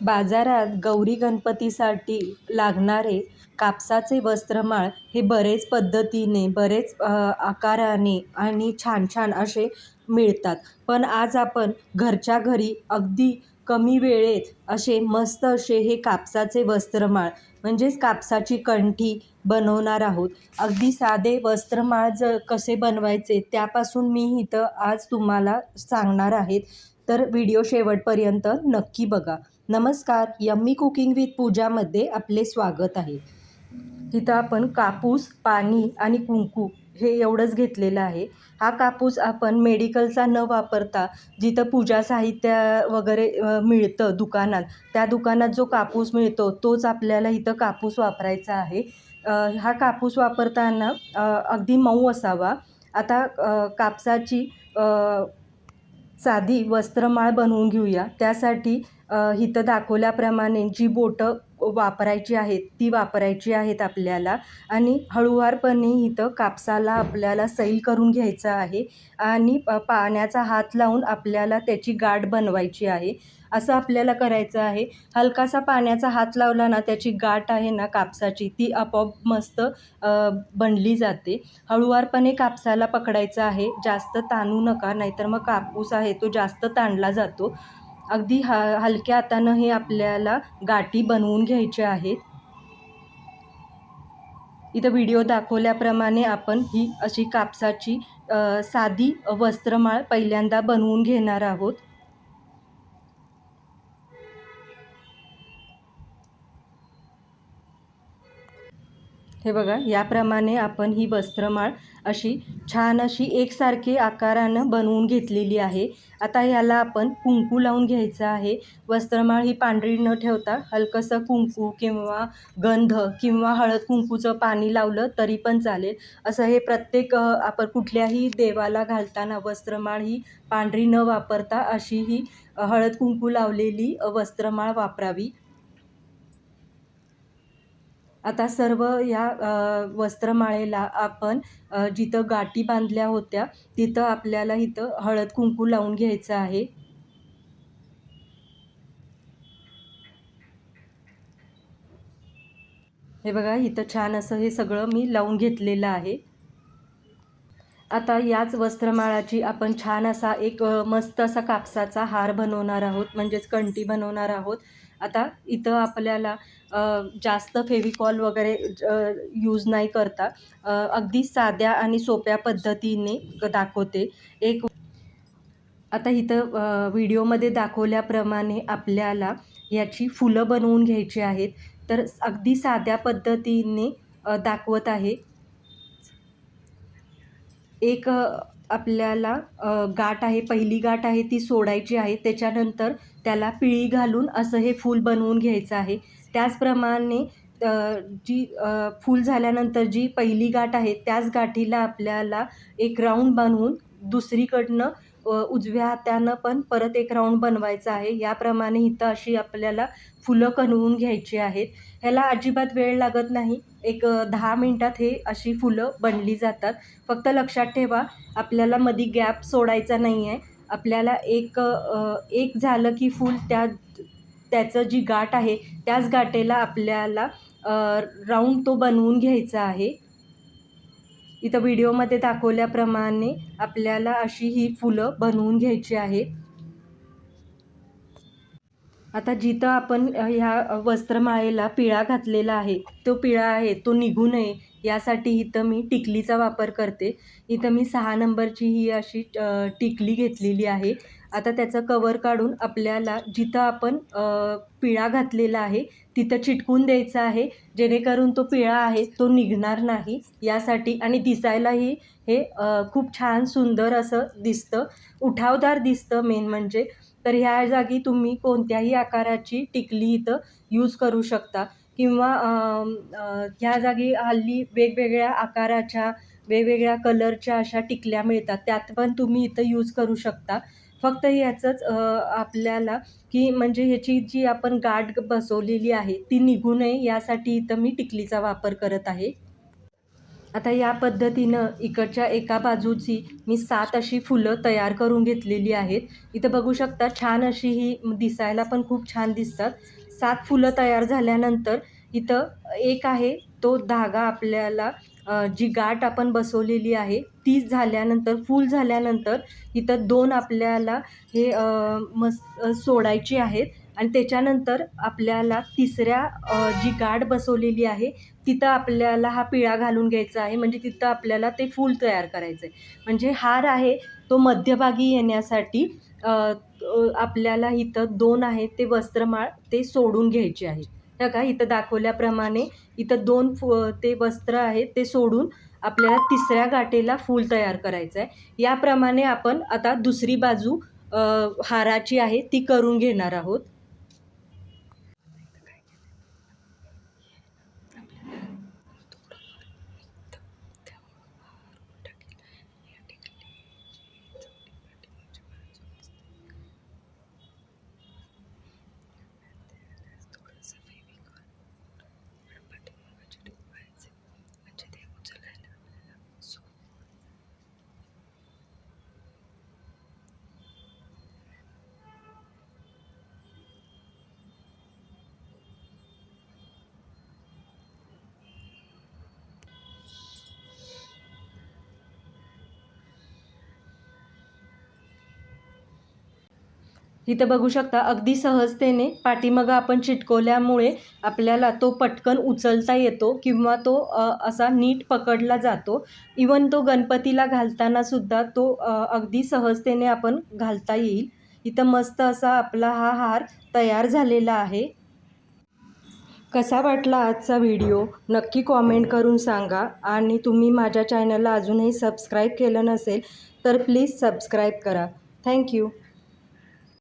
बाजारात गौरी गणपतीसाठी लागणारे कापसाचे वस्त्रमाळ हे बरेच पद्धतीने बरेच आकाराने आणि छान छान असे मिळतात. पण आज आपण घरच्या घरी अगदी कमी वेळेत असे मस्त असे हे कापसाचे वस्त्रमाळ म्हणजेच कापसाची कंठी बनवणार आहोत. अगदी साधे वस्त्रमाळ ज कसे बनवायचे त्यापासून मी इथं आज तुम्हाला सांगणार आहेत तर व्हिडिओ शेवटपर्यंत नक्की बघा. नमस्कार यम्मी कुकिंग विथ पूजामध्ये आपले स्वागत आहे. इथं आपण कापूस पाणी आणि कुंकू हे एवढंच घेतलेलं आहे. हा कापूस आपण मेडिकलचा न वापरता जिथं पूजा साहित्य वगैरे मिळतं दुकानात त्या दुकानात जो कापूस मिळतो तोच आपल्याला इथं कापूस वापरायचा आहे. हा कापूस वापरताना अगदी मऊ असावा. आता कापसाची साधी वस्त्रमाळ बनवून घेऊया. त्यासाठी इथं दाखवल्याप्रमाणे जी बोटं वापरायची आहेत ती वापरायची आहेत आपल्याला. आणि हळूवारपणे इथं कापसाला आपल्याला सैल करून घ्यायचं आहे आणि पाण्याचा हात लावून आपल्याला त्याची गाठ बनवायची आहे. असं आपल्याला करायचं आहे. हलकासा पाण्याचा हात लावला ना त्याची गाठ आहे ना कापसाची ती आपोआप मस्त बनली जाते. हळूवारपणे कापसाला पकडायचं आहे. जास्त ताणू नका नाहीतर मग कापूस आहे तो जास्त ताणला जातो. अगदी हा हलक्या हातानं हे आपल्याला गाठी बनवून घ्यायचे आहेत. इथं व्हिडिओ दाखवल्याप्रमाणे आपण ही अशी कापसाची साधी वस्त्रमाळ पहिल्यांदा बनवून घेणार आहोत. हे बघा याप्रमाणे आपण ही वस्त्रमाळ अशी छान अशी एकसारखी आकारानं बनवून घेतलेली आहे. आता याला आपण कुंकू लावून घ्यायचं आहे. वस्त्रमाळ ही पांढरी न ठेवता हलकंसं कुंकू किंवा गंध किंवा हळद कुंकूचं पाणी लावलं तरी पण चालेल. असं हे प्रत्येक आपण कुठल्याही देवाला घालताना वस्त्रमाळ ही पांढरी न वापरता अशी ही हळद कुंकू लावलेली वस्त्रमाळ वापरावी. आता सर्व या वस्त्रमाळेला आपण जिथं गाठी बांधल्या होत्या तिथं आपल्याला इथं हळद कुंकू लावून घ्यायचं आहे. हे बघा इथं छान असं हे सगळं मी लावून घेतलेलं आहे. आता याच वस्त्रमाळाची आपण छान असा एक मस्त असा कापसाचा हार बनवणार आहोत म्हणजेच कंटी बनवणार आहोत. आता इथं आपल्याला जास्त फेविकॉल वगैरे यूज नाही करता अगदी साध्या आणि सोप्या पद्धतीने दाखवते. एक आता इथं व्हिडिओमध्ये दाखवल्याप्रमाणे आपल्याला याची फुलं बनवून घ्यायची आहेत. तर अगदी साध्या पद्धतीने दाखवत आहे. एक आपल्याला गाठ आहे पहिली गाठ आहे ती सोडायची आहे त्याच्यानंतर त्याला पिळी घालून असं हे फूल बनवून घ्यायचं आहे. त्याचप्रमाणे जी फूल झाल्यानंतर जी पहिली गाठ आहे त्याच गाठीला आपल्याला एक राऊंड बनवून दुसरीकडनं उजव्या हातानं पण परत एक राऊंड बनवायचा आहे. याप्रमाणे इथं अशी आपल्याला फुलं कणवून घ्यायची आहेत. ह्याला अजिबात वेळ लागत नाही. एक दहा मिनटात हे अशी फुलं बनली जातात. फक्त लक्षात ठेवा आपल्याला मध्ये गॅप सोडायचा नाही आहे आपल्याला एक एक झालं की फूल त्या त्याचं जी गाठ आहे त्याच गाठेला आपल्याला राऊंड तो बनवून घ्यायचा आहे. इथं व्हिडिओमध्ये दाखवल्याप्रमाणे आपल्याला अशी ही फुलं बनवून घ्यायची आहेत आता जिथं आपण ह्या वस्त्रमाळेला पिळा घातलेला आहे तो पिळा आहे तो निघू नये यासाठी इथं मी टिकलीचा वापर करते. इथं मी सहा नंबरची ही अशी टिकली घेतलेली आहे. आता त्याचं कवर काढून आपल्याला जिथं आपण पिळा घातलेला आहे तिथं चिटकून द्यायचं आहे. जेणेकरून तो पिळा आहे तो निघणार नाही यासाठी. आणि दिसायलाही हे खूप छान सुंदर असं दिसतं. उठावदार दिसतं मेन म्हणजे. तर ह्या जागी तुम्ही कोणत्याही आकाराची टिकली इथं यूज करू शकता. किंवा ह्या जागी हल्ली वेगवेगळ्या आकाराच्या वेगवेगळ्या कलरच्या अशा टिकल्या मिळतात. त्यात पण तुम्ही इथं यूज करू शकता. फक्त याचंच आपल्याला की म्हणजे ह्याची जी आपण गाठ बसवलेली आहे ती निघू नये यासाठी इथं मी टिकलीचा वापर करत आहे. आता या पद्धतीनं इकडच्या एका बाजूची मी सात अशी फुलं तयार करून घेतलेली आहेत. इथं बघू शकता छान अशी ही दिसायला पण खूप छान दिसतात. सात फुलं तयार झाल्यानंतर इथं एक आहे तो धागा आपल्याला जी गाठ आपण बसवलेली आहे ती झाल्यानंतर फूल झाल्यानंतर इथं दोन आपल्याला हे मस्त सोडायची आहेत. आणि त्याच्यानंतर आपल्याला तिसऱ्या जी गाठ बसवलेली आहे तिथं आपल्याला हा पिळा घालून घ्यायचा आहे. म्हणजे तिथं आपल्याला ते फूल तयार करायचं आहे म्हणजे हार आहे तो मध्यभागी येण्यासाठी आपल्याला इथं दोन आहेत ते वस्त्रमाळ ते सोडून घ्यायचे आहे का इथं दाखवल्याप्रमाणे इथं दोन फु ते वस्त्र आहेत ते सोडून आपल्याला तिसऱ्या गाठेला फूल तयार करायचं आहे याप्रमाणे आपण आता दुसरी बाजू हाराची आहे ती करून घेणार आहोत. इथं बघू शकता अगदी सहजतेने पाठीमागं आपण चिटकवल्यामुळे आपल्याला तो पटकन उचलता येतो किंवा तो असा नीट पकडला जातो. इवन तो गणपतीला घालताना सुद्धा तो अगदी सहजतेने आपण घालता येईल. इथं मस्त असा आपला हा हार तयार झालेला आहे. कसा वाटला आजचा व्हिडिओ? नक्की कॉमेंट करून सांगा. आणि तुम्ही माझ्या चॅनलला अजूनही सबस्क्राईब केलं नसेल तर प्लीज सबस्क्राईब करा. थँक्यू